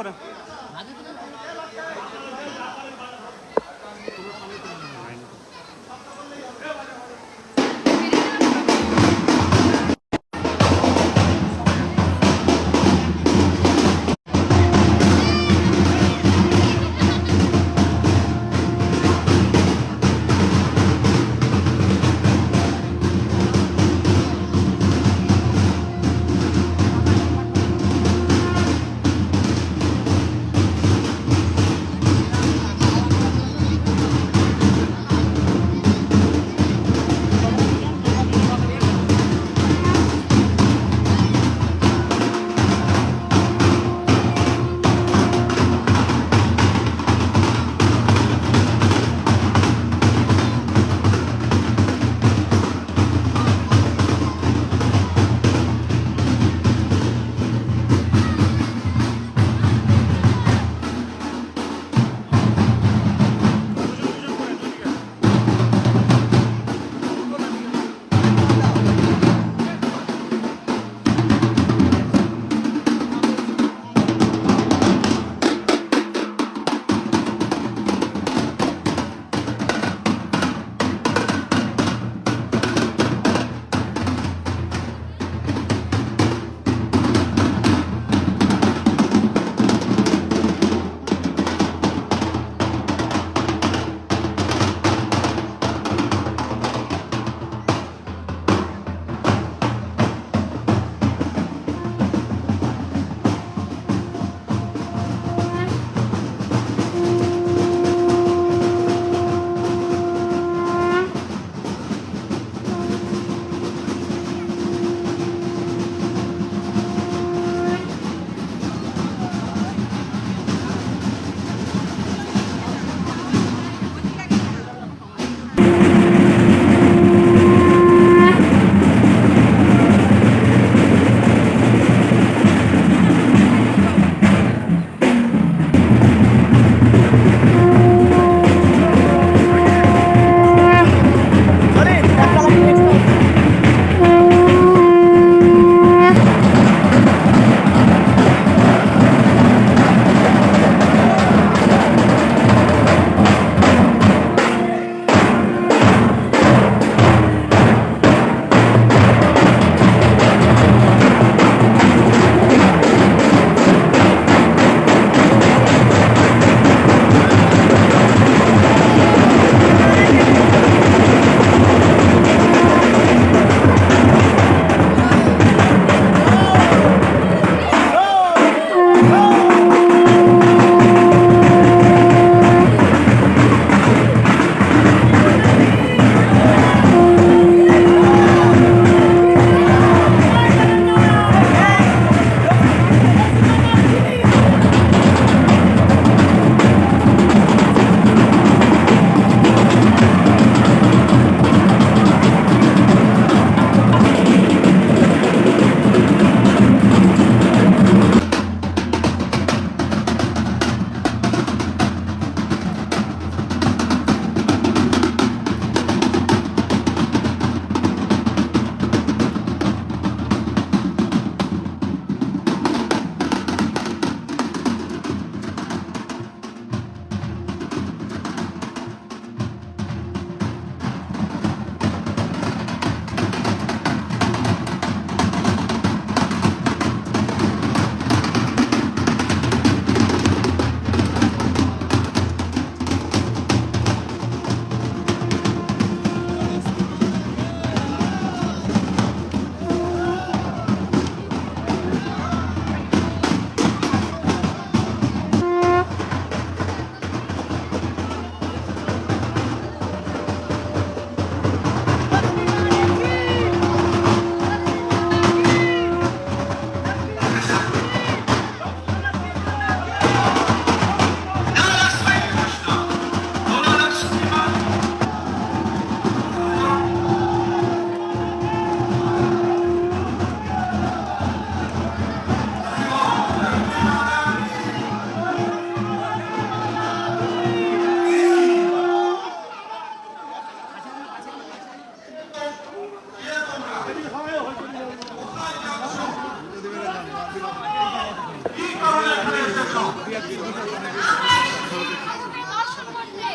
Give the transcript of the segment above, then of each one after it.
যাচ্ছে কেন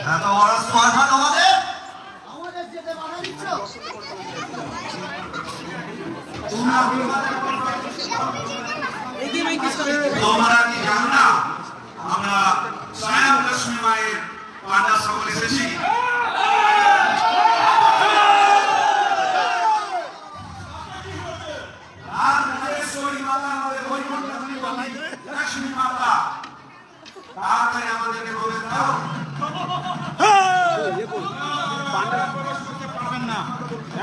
এত বড় স্পর্ধা তোমাদের? কি জানো না? আমরা স্বয়ং লক্ষ্মী মায়ের পান্ডা সকলে এসেছি।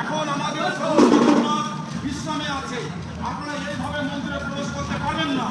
এখন আমাদের বিশ্রামে আছে। আপনারা এইভাবে মন্দিরে প্রবেশ করতে পারবেন না!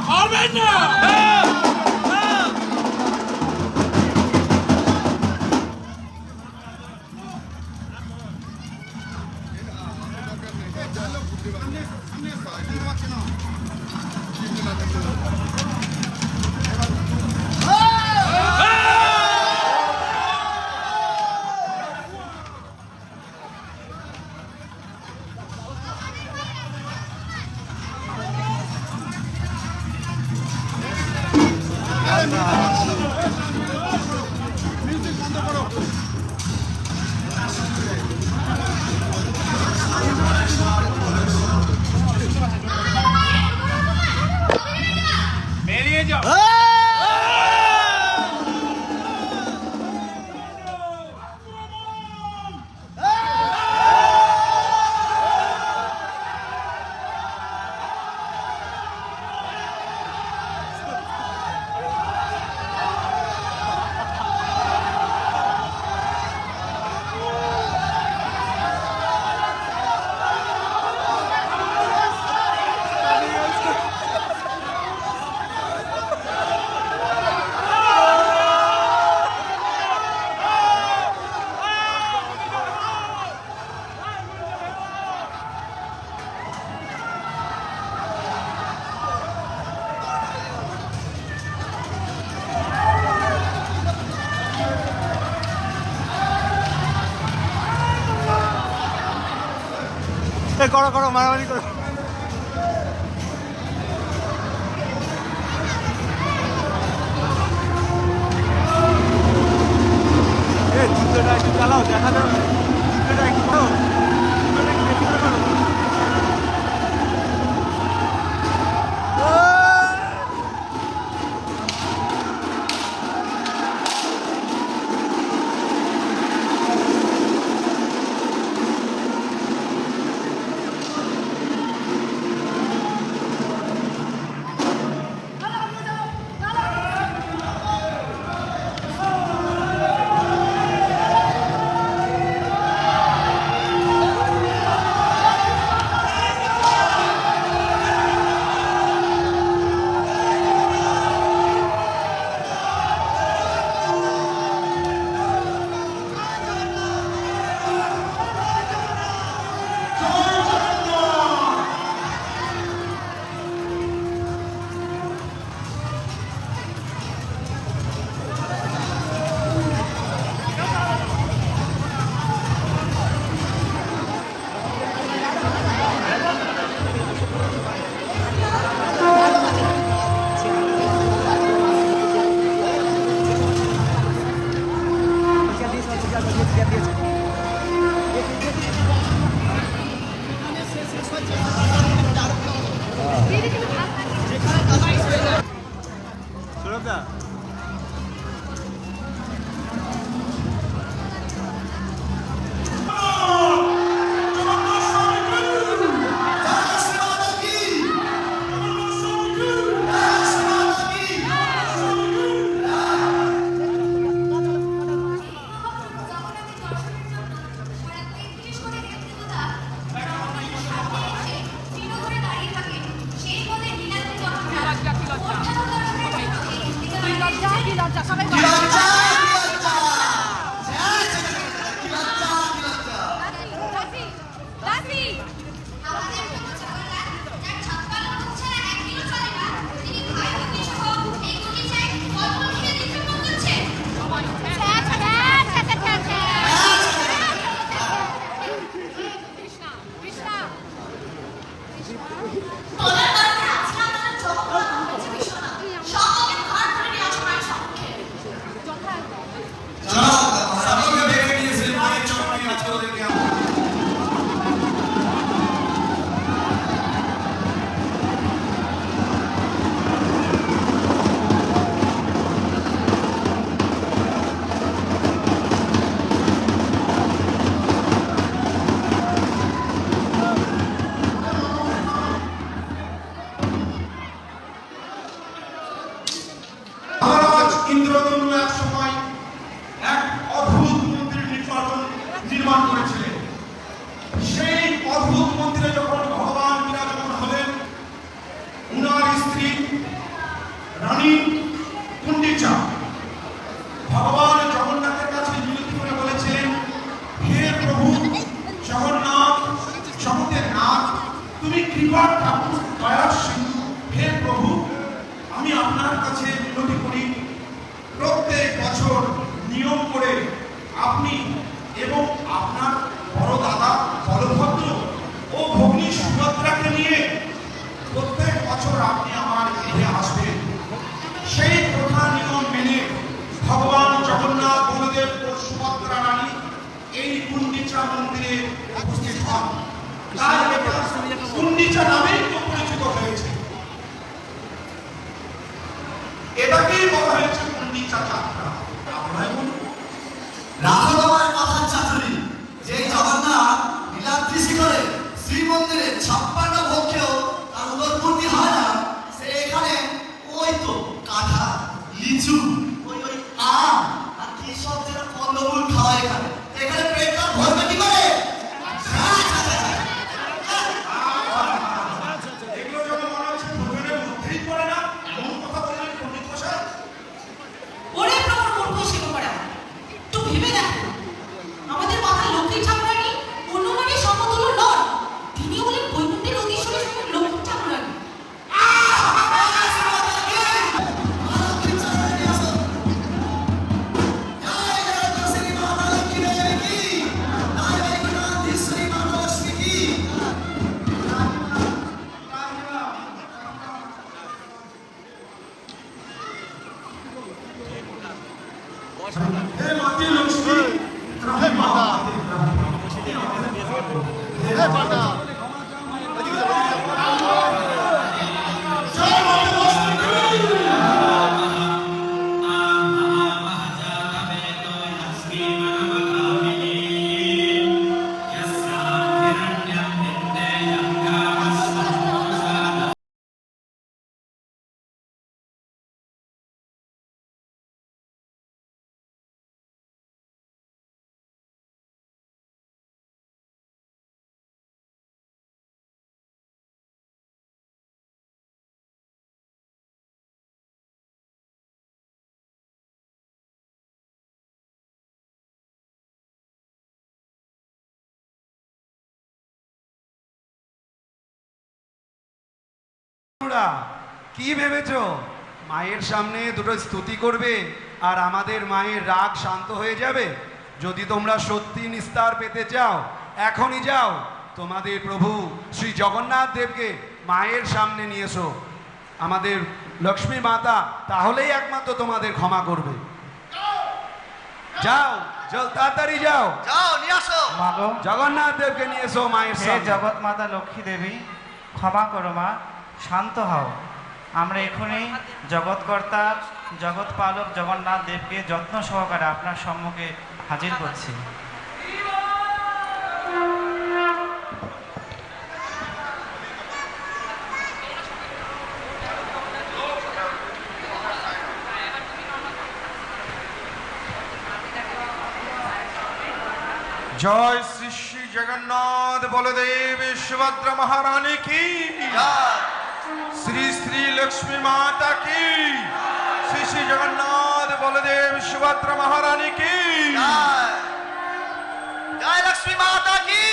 করো করো মারামারি করো। যুদ্ধটা একটু চালাও দেখা যাবে। যুদ্ধটা একটু 감사합니다. গুন্ডিচা মন্দিরে উপস্থিত হন। গুন্ডিচা নামেই তো পরিচিত হয়েছে। এটাকেই বলা হয়েছে গুন্ডিচা যাত্রা। কথার চাতুরি যে জগন্নাথ লীলাদৃষ্টি করে শ্রীমন্দিরে ছাপ্পান্ন ভক্ষেও তোমরা কি ভেবেছো? মায়ের সামনে দুটো স্তুতি করবে আর আমাদের মায়ের রাগ শান্ত হয়ে যাবে? যদি তোমরা সত্যি নিস্তার পেতে চাও এখনই যাও। তোমাদের প্রভু শ্রী জগন্নাথ দেবকে মায়ের সামনে নিয়ে এসো। আমাদের লক্ষ্মী মাতা তাহলেই একমাত্র তোমাদের ক্ষমা করবে। যাও জল তাড়াতাড়ি যাও। যাও নিয়ে আসো। মাগো। জগন্নাথ দেবকে নিয়ে এসো মায়ের সামনে। জগৎ মাতা লক্ষ্মী দেবী ক্ষমা করো মা। শান্ত হও। আমরা এখনই জগৎকর্তা জগৎ পালক জগন্নাথ দেবকে যত্ন সহকারে আপনার সম্মুখে হাজির করছি। জয় শ্রী শ্রী জগন্নাথ বলদেব সুভদ্রা মহারানী কি শ্রী শ্রী লক্ষ্মী মাতা কি শ্রী শ্রী জগন্নাথ বলদেব সুভদ্রা মহারানী কি জয় লক্ষ্মী মাতা কি মেয়েরা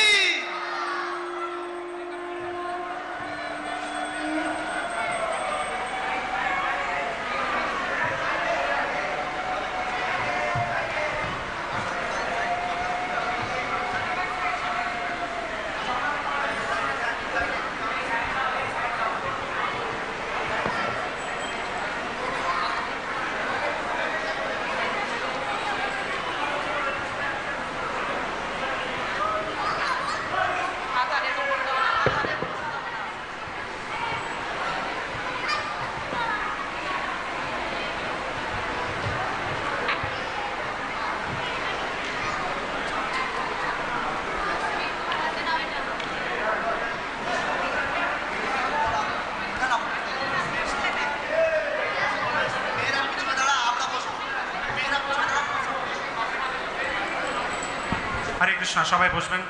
সবাই বসবেন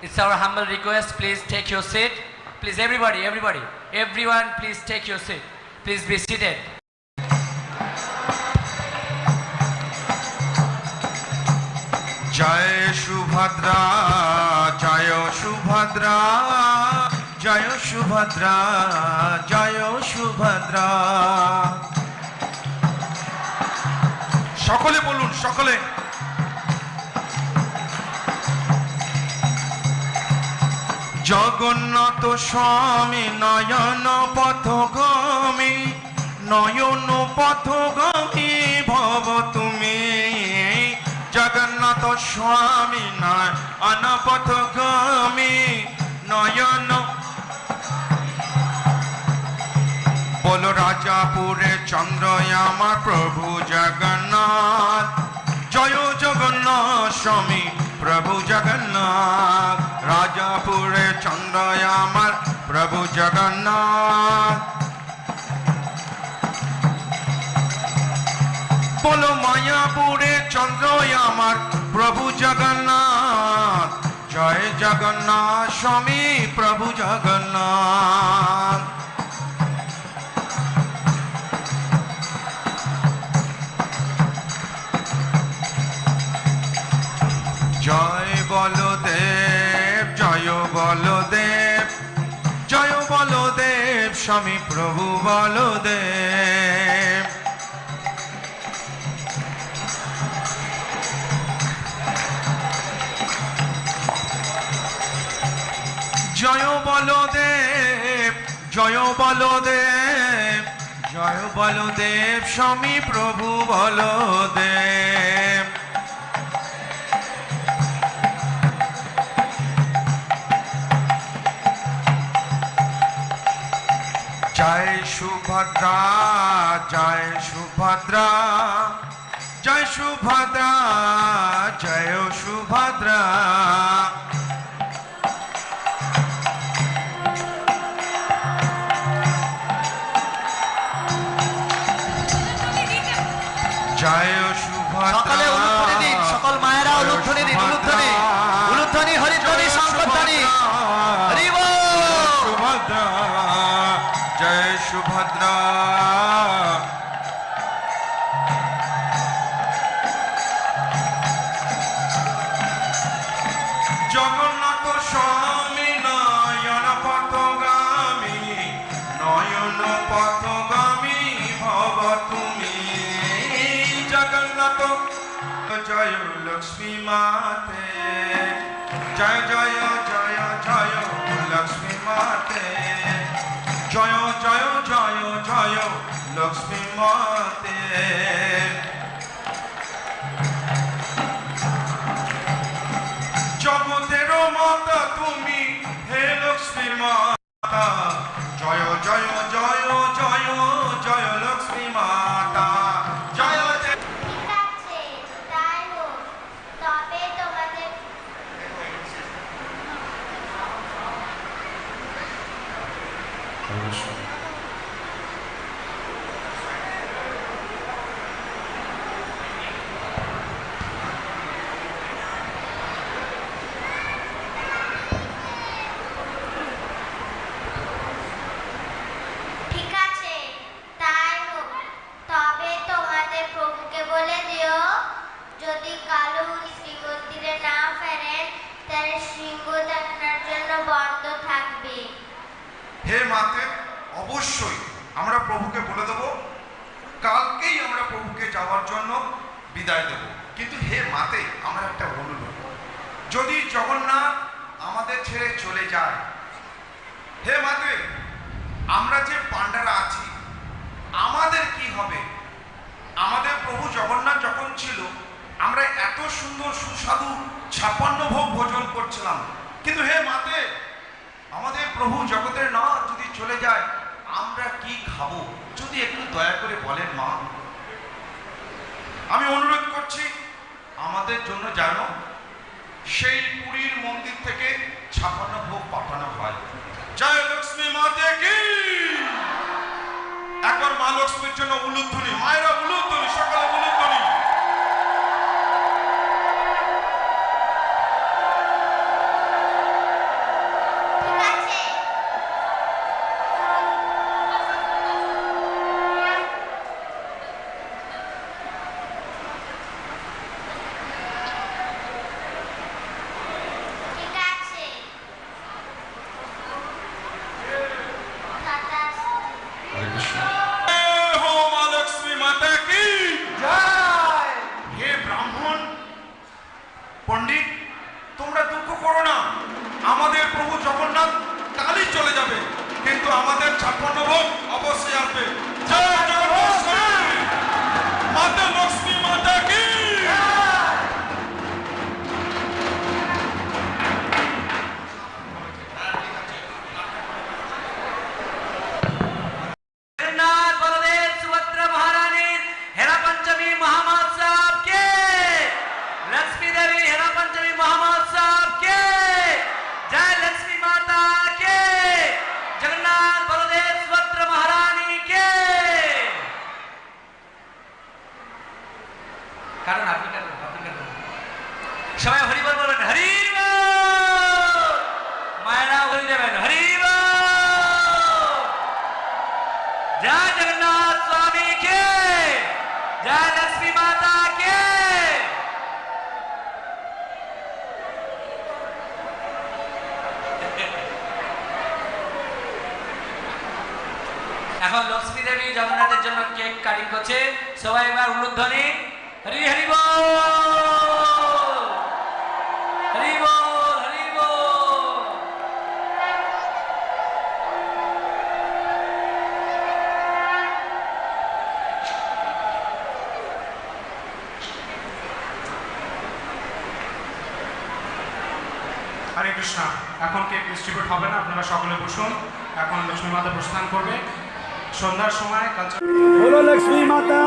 It's our humble request. Please take your seat. Please, everybody, everybody, everyone, please take your seat. Please be seated. জয় সুভদ্রা জয় সুভদ্রা জয় সুভদ্রা জয় সুভদ্রা সকলে বলুন সকলে জগন্নাথ স্বামী নয়ন পথগামী নয়ন পথগামী ভব তুমি। জগন্নাথ স্বামী নয়ন পথগামী, নয়ন বলো রাজাপুরে চন্দ্র আমার প্রভু জগন্নাথ। জয় জগন্নাথ স্বামী প্রভু জগন্নাথ, রাজাপুরে চন্দ্র আমার প্রভু জগন্নাথ। বলো মায়াপুরে চন্দ্র আমার প্রভু জগন্নাথ। জয় জগন্নাথ, স্বামী প্রভু জগন্নাথ। স্বামী প্রভু বলদেব। জয় বলদেব জয় বলদেব জয় বলদেব স্বামী প্রভু বলদেব। জয় সুভদ্রা জয় সুভদ্রা জয় সুভদ্রা জয় সুভদ্রা। জয় লক্ষ্মী মাতে। জয় জয় জয় জয় লক্ষ্মী মাতে। জয় জয় জয় জয় লক্ষ্মী মাতে। জগতের মাতা তুমি হে লক্ষ্মী মাতা। জয় জয় জয় জয় জয় লক্ষ্মী মাতা জয় জয় ঠিক আছে তাই হোক তবে তোমাদের ঠিক আছে তাই হোক তবে তোমাদের প্রভুকে বলে দিও যদি কালু শ্রীমন্দিরে না ফেরেন তাহলে সিংহ দেখানোর জন্য বন্ধ থাকবে হে মাতে অবশ্যই আমরা প্রভুকে বলে দেব কালকেই আমরা প্রভুকে যাওয়ার জন্য বিদায় দেব কিন্তু হে মাতে আমার একটা অনুরোধ যদি জগন্নাথ আমাদের ছেড়ে চলে যায় হে মাতে আমরা যে পাণ্ডারা আছি আমাদের কি হবে আমাদের প্রভু জগন্নাথ যখন ছিল আমরা সুন্দর সুস্বাদু ছাপ্পান্ন ভোগ ভোজন করছিলাম। কিন্তু হে মাতে, আমাদের প্রভু জগতের না যদি চলে যায়, আমরা কি খাব? যদি একটু দয়া করে বলেন মা। আমি অনুরোধ করছি, আমাদের জন্য যেন সেই পুরীর মন্দির থেকে ছাপান্ন ভোগ পাঠানো হয়। জয় লক্ষ্মী মাতে কি? একবার মা লক্ষ্মীর জন্য উলুধ্বনি। মায়েরা উলুধ্বনি, সকালে উলুধ্বনি। কৃষ্ণা এখন কেক ডিস্ট্রিবিউট হবে না আপনারা সকলে বসুন। এখন লক্ষ্মী মাতা প্রস্থান করবে। সন্ধ্যার সময় কালচার লক্ষ্মী মাতা